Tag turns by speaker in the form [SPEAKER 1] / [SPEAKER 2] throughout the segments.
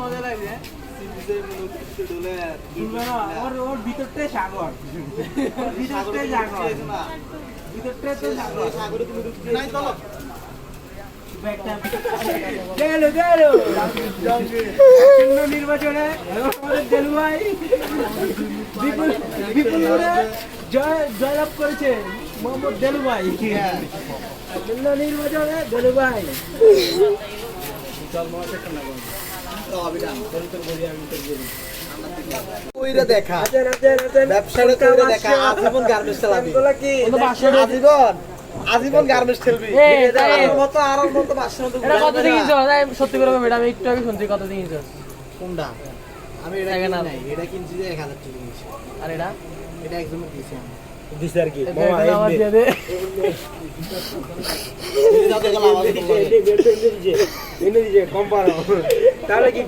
[SPEAKER 1] মজা লাগে ওর ওর ভিতরটাই সাগর। ভিতরটাই সাগর ভিতরটাই তো সাগর।
[SPEAKER 2] সাগরে তুমি ঢুকতে নাই চলো
[SPEAKER 1] গেল গেল। নির্বাচনে বিপুল জয় জয়লাভ করেছে মোহাম্মদ দেলুভাই নির্বাচনে দেলুভাই
[SPEAKER 2] দেখা। ব্যবসাটা দেখা। আজীবন গার্মেন্টস চালাবি
[SPEAKER 1] কি
[SPEAKER 2] আজীবন। আজীবন গার্মেন্টস খেলবি।
[SPEAKER 3] এই,
[SPEAKER 2] মতো আর মতো বাসার মতো
[SPEAKER 3] এটা কত দিন
[SPEAKER 2] না।
[SPEAKER 3] কিনছো সত্যি করে আমি একটু আগে শুনছি কত দিন কিনছো
[SPEAKER 2] কোনটা? আমি এটা কিনি নাই এটা কিনছি যে এক হাজার টাকা কিনছি।
[SPEAKER 3] আর এটা?
[SPEAKER 2] এটা আমি।
[SPEAKER 1] দিছে আর কি।
[SPEAKER 3] দে
[SPEAKER 2] বলে।
[SPEAKER 1] কম পারো তাহলে কি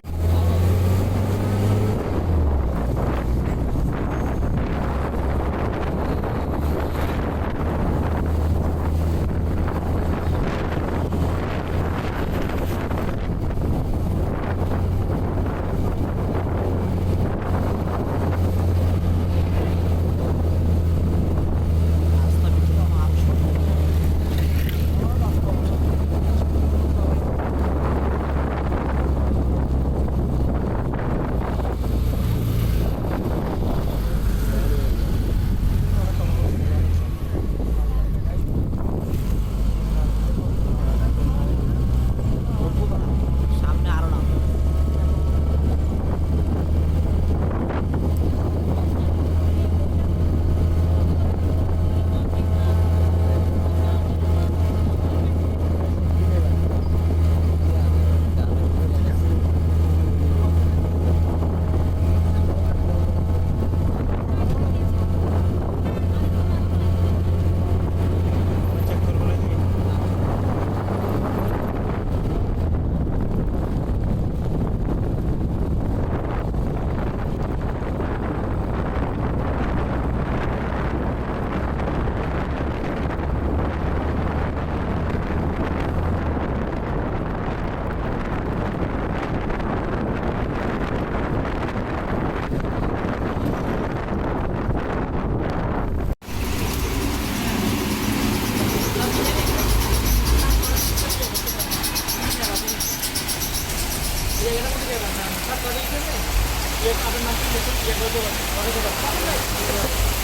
[SPEAKER 1] Thank you.